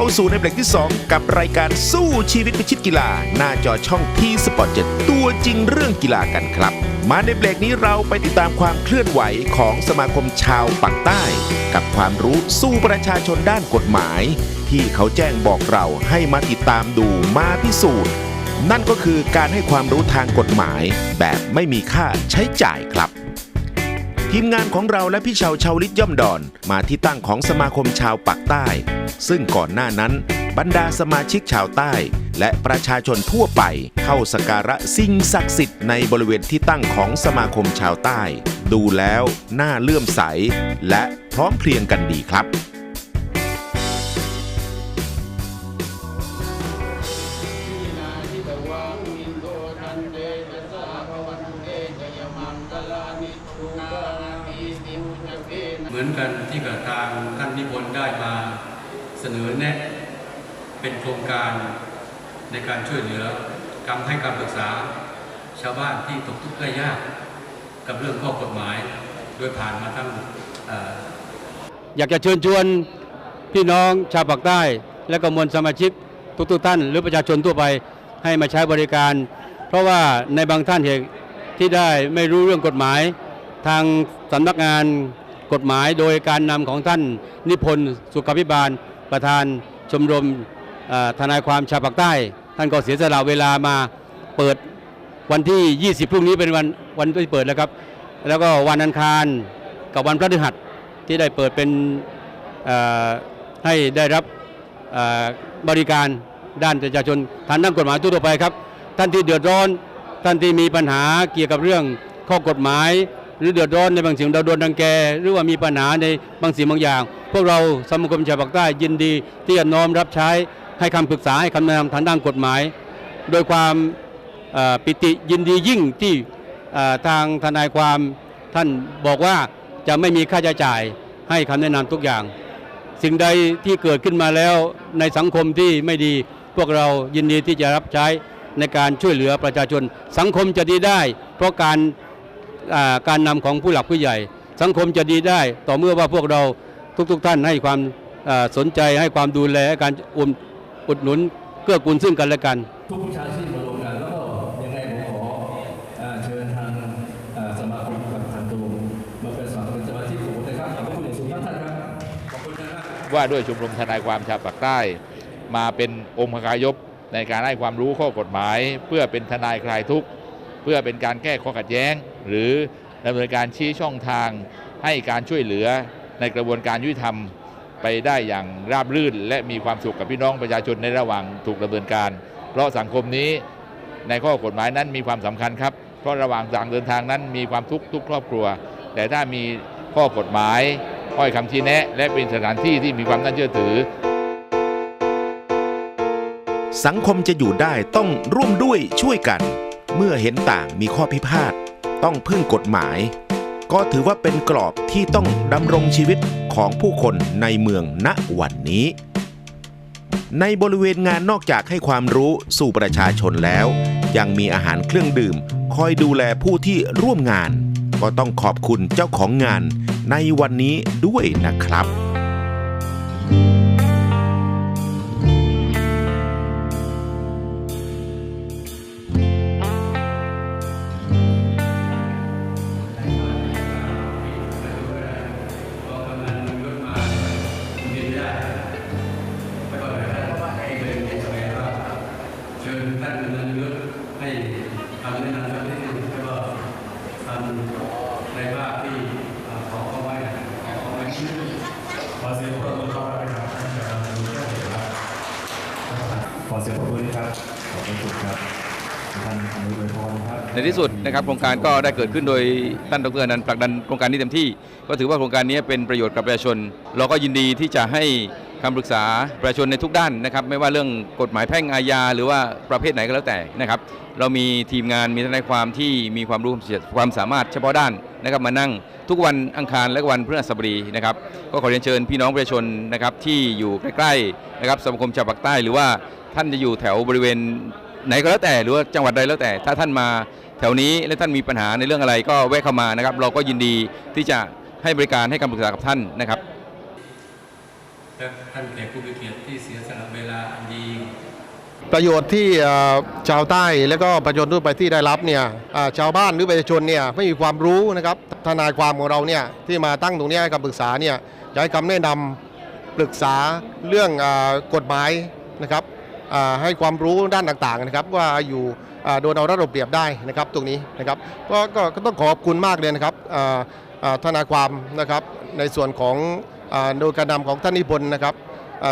เข้าสู่ในเบรกที่ 2 กับรายการสู้ชีวิตพิชิตกีฬา หน้าจอช่องทีสปอร์ตเจ็ตัวจริงเรื่องกีฬากันครับ มาในเบรกนี้เราไปติดตามความเคลื่อนไหวของสมาคมชาวปักใต้ กับความรู้สู้ประชาชนด้านกฎหมาย ที่เขาแจ้งบอกเราให้มาติดตามดูมาพิสูจน์นั่นก็คือการให้ความรู้ทางกฎหมาย แบบไม่มีค่าใช้จ่ายครับ ทีมงานของเราและพี่ชาวชาวลิศย่อมดอน มาที่ตั้งของสมาคมชาวปักใต้ ซึ่งก่อนหน้านั้น บรรดาสมาชิกชาวใต้ และประชาชนทั่วไป เข้าสการะสิ่งศักดิ์สิทธิ์ในบริเวณที่ตั้งของสมาคมชาวใต้ ดูแล้วน่าเลื่อมใส และพร้อมเพรียงกันดีครับ กันที่กับทางท่านนิพนธ์ได้มาเสนอแนะเป็นโครงการในการช่วยเหลือการให้การปรึกษาชาวบ้านที่ตกทุกข์ได้ยาก กับเรื่องข้อกฎหมาย โดยผ่านมาทั้งออยากจะเชิญชวนพี่น้องชาวปากใต้ และก็มวลสมาชิกทุกๆท่าน หรือประชาชนทั่วไปให้มาใช้บริการ เพราะว่าในบางท่านเหตุที่ได้ไม่รู้เรื่องกฎหมาย ทางสำนักงาน กฎหมายโดยการนำของท่านนิพนธ์สุขพิบาล ประธานชมรมทนายความชาวปากใต้ ท่านก็เสียสละเวลามาเปิดวันที่ 20 พรุ่งนี้เป็นวันวันที่เปิดแล้วครับ แล้วก็วันอังคารกับวันพฤหัสที่ได้เปิดเป็นให้ได้รับบริการด้านประชาชนทางด้านกฎหมายทั่วไปครับ ท่านที่เดือดร้อน ท่านที่มีปัญหาเกี่ยวกับเรื่องข้อกฎหมาย หรือเดือดร้อนในบางสิ่งเราโดนดังแก หรือว่ามีปัญหาในบางสิ่งบางอย่าง พวกเราสมาคมชาวปากใต้ยินดี ที่จะน้อมรับใช้ให้คำปรึกษาให้คำแนะนำทางด้านกฎหมาย โดยความปิติยินดียิ่งที่ทางทนายความท่านบอกว่าจะไม่มีค่าใช้จ่ายให้คำแนะนำทุกอย่าง สิ่งใดที่เกิดขึ้นมาแล้วในสังคมที่ไม่ดี พวกเรายินดีที่จะรับใช้ในการช่วยเหลือประชาชน สังคมจะดีได้ เพราะการ การนำของผู้หลักผู้ใหญ่ สังคมจะดีได้ ต่อเมื่อว่าพวกเราทุกๆทท่านให้ความอ่าสนใจให้ความดูแลให้การอุดอุดหนุนเกื้อกูลซึ่งกันและกัน ทุกวิชาชีพมารวมกันแล้วก็ยังไงผมขอเอ่อเชิญทางเอ่อสมาคมกับทางตูมมาเป็นสมาคมสมาชิกของผมนะครับขอบพระคุณอย่างสูงครับท่านครับขอบคุณนะครับว่าด้วยชมรมทนายความชาวปากใต้ มาเป็นองค์พกายบในการให้ความรู้ข้อกฎหมาย เพื่อเป็นทนายคลายทุกข์ เพื่อเป็นการแก้ข้อขัดแย้ง หรือดำเนินการชี้ช่องทางให้การช่วยเหลือในกระบวนการยุติธรรมไปได้อย่างราบรื่น และมีความสุขกับพี่น้องประชาชนในระหว่างถูกดำเนินการ เพราะสังคมนี้ในข้อกฎหมายนั้นมีความสำคัญครับ เพราะระหว่างทางเดินทางนั้นมีความทุกข์ทุกครอบครัว แต่ถ้ามีข้อกฎหมายห้อยคำชี้แนะ และเป็นสถานที่ที่มีความน่าเชื่อถือ สังคมจะอยู่ได้ต้องร่วมด้วยช่วยกัน เมื่อเห็นต่างมีข้อพิพาทต้องพึ่งกฎหมาย ก็ถือว่าเป็นกรอบที่ต้องดำรงชีวิตของผู้คนในเมืองณวันนี้ ในบริเวณงานนอกจากให้ความรู้สู่ประชาชนแล้ว ยังมีอาหารเครื่องดื่ม คอยดูแลผู้ที่ร่วมงาน ก็ต้องขอบคุณเจ้าของงานในวันนี้ด้วยนะครับ เสียงปรบมือนะครับ ขอบคุณครับท่านอนุโดยพรครับในที่สุดนะครับโครงการก็ได้เกิดขึ้นโดยท่านดรนันผลักดันโครงการนี้เต็มที่ ก็ถือว่าโครงการนี้เป็นประโยชน์กับประชาชน เราก็ยินดีที่จะให้คำปรึกษาประชาชนในทุกด้านนะครับไม่ว่าเรื่องกฎหมายแพ่งอาญาหรือว่าประเภทไหนก็แล้วแต่นะครับเรามีทีมงานมีทนายความที่มีความรู้ความสามารถเฉพาะด้านนะครับมานั่งทุกวันอังคารและวันพฤหัสบดีนะครับก็ขอเรียนเชิญพี่น้องประชาชนนะครับที่อยู่ใกล้ๆนะครับสมาคมชาวปากใต้หรือว่า ท่านจะอยู่แถวบริเวณไหนก็แล้วแต่หรือว่าจังหวัดใดแล้วแต่ ถ้าท่านมาแถวนี้และท่านมีปัญหาในเรื่องอะไรก็แวะเข้ามานะครับ เราก็ยินดีที่จะให้บริการให้คำปรึกษากับท่านนะครับและท่านแขกผู้มีเกียรติที่เสียสละเวลาอันดีประโยชน์ที่เอ่อชาวใต้และก็ประชาชนทั่วไปที่ได้รับเนี่ยอ่าชาวบ้านหรือประชาชนเนี่ยไม่มีความรู้นะครับทนายความของเราเนี่ยที่มาตั้งตรงเนี้ยให้คำปรึกษาเนี่ยจะให้คำแนะนำปรึกษาเรื่องอากฎหมายนะครับอ่า ให้ความรู้ด้านต่างๆนะครับ ว่าอยู่โดนเอารัดเอาเปรียบได้นะครับตรงนี้นะครับก็ก็ก็ต้องขอบคุณมากเลยนะครับทนายความนะครับในส่วนของโดยการนำของท่านนิพนธ์นะครับ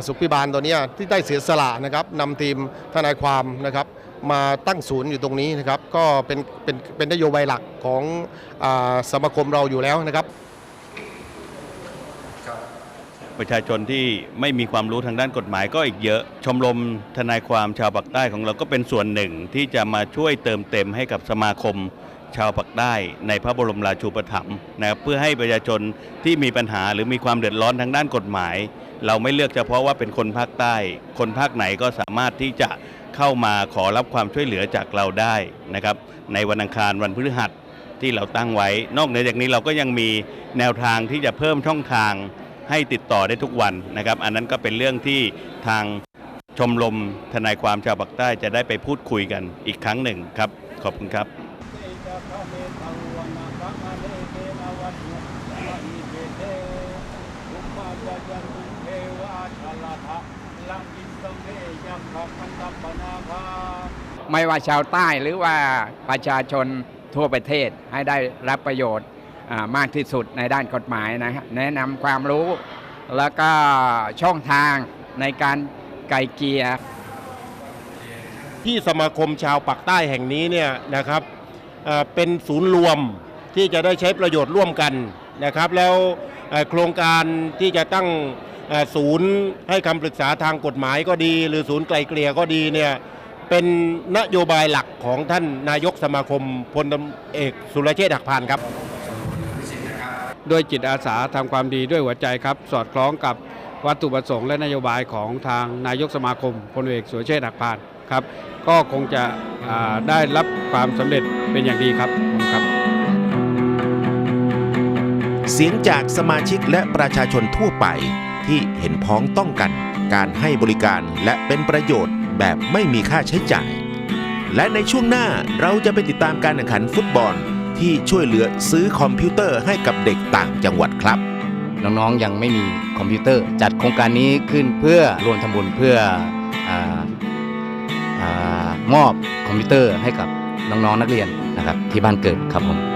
สุพิบาลตัวนี้ที่ได้เสียสละนะครับนำทีมทนายความนะครับมาตั้งศูนย์อยู่ตรงนี้นะครับ ก็เป็นเป็นเป็นนโยบายหลักของอสมาคมเราอยู่แล้วนะครับ ประชาชนที่ไม่มีความรู้ทางด้านกฎหมายก็อีกเยอะ ชมรมทนายความชาวปากใต้ของเราก็เป็นส่วนหนึ่งที่จะมาช่วยเติมเต็มให้กับสมาคมชาวปากใต้ในพระบรมราชูปถัมภ์นะครับเพื่อให้ประชาชนที่มีปัญหาหรือมีความเดือดร้อนทางด้านกฎหมาย เราไม่เลือกเฉพาะว่าเป็นคนภาคใต้ คนภาคไหนก็สามารถที่จะเข้ามาขอรับความช่วยเหลือจากเราได้นะครับในวันอังคารวันพฤหัสที่เราตั้งไว้ นอกเหนือจากนี้เราก็ยังมีแนวทางที่จะเพิ่มช่องทาง ให้ติดต่อได้ทุกวันนะครับ อันนั้นก็เป็นเรื่องที่ทางชมรมทนายความชาวปากใต้จะได้ไปพูดคุยกันอีกครั้งหนึ่งครับ ขอบคุณครับไม่ว่าชาวใต้หรือว่าประชาชนทั่วประเทศให้ได้รับประโยชน์ มากที่สุดในด้านกฎหมายนะฮะแนะนำความรู้แล้วก็ช่องทางในการไกลเกลียที่สมาคมชาวปากใต้แห่งนี้เนี่ยนะครับเป็นศูนย์รวมที่จะได้ใช้ประโยชน์ร่วมกันนะครับ แล้วโครงการที่จะตั้งศูนย์ให้คำปรึกษาทางกฎหมายก็ดี หรือศูนย์ไกลเกลี่ยก็ดีเนี่ยเป็นนโยบายหลักของท่านนายกสมาคมพลตำเอกสุรเชษฐ์หักพานครับ ด้วยจิตอาสาทำความดีด้วยหัวใจครับ สอดคล้องกับวัตถุประสงค์และนโยบายของทางนายกสมาคมพลเอกสุรเชษฐ์หักพานครับ ก็คงจะได้รับความสำเร็จเป็นอย่างดีครับผมครับ เสียงจากสมาชิกและประชาชนทั่วไปที่เห็นพ้องต้องกันการให้บริการและเป็นประโยชน์แบบไม่มีค่าใช้จ่าย และในช่วงหน้าเราจะไปติดตามการแข่งขันฟุตบอล ที่ช่วยเหลือซื้อคอมพิวเตอร์ให้กับเด็กต่างจังหวัดครับ น้องๆยังไม่มีคอมพิวเตอร์ จัดโครงการนี้ขึ้นเพื่อรวมทำบุญเพื่อออมอบคอมพิวเตอร์ให้กับน้องๆนักเรียนนะครับที่บ้านเกิดครับผม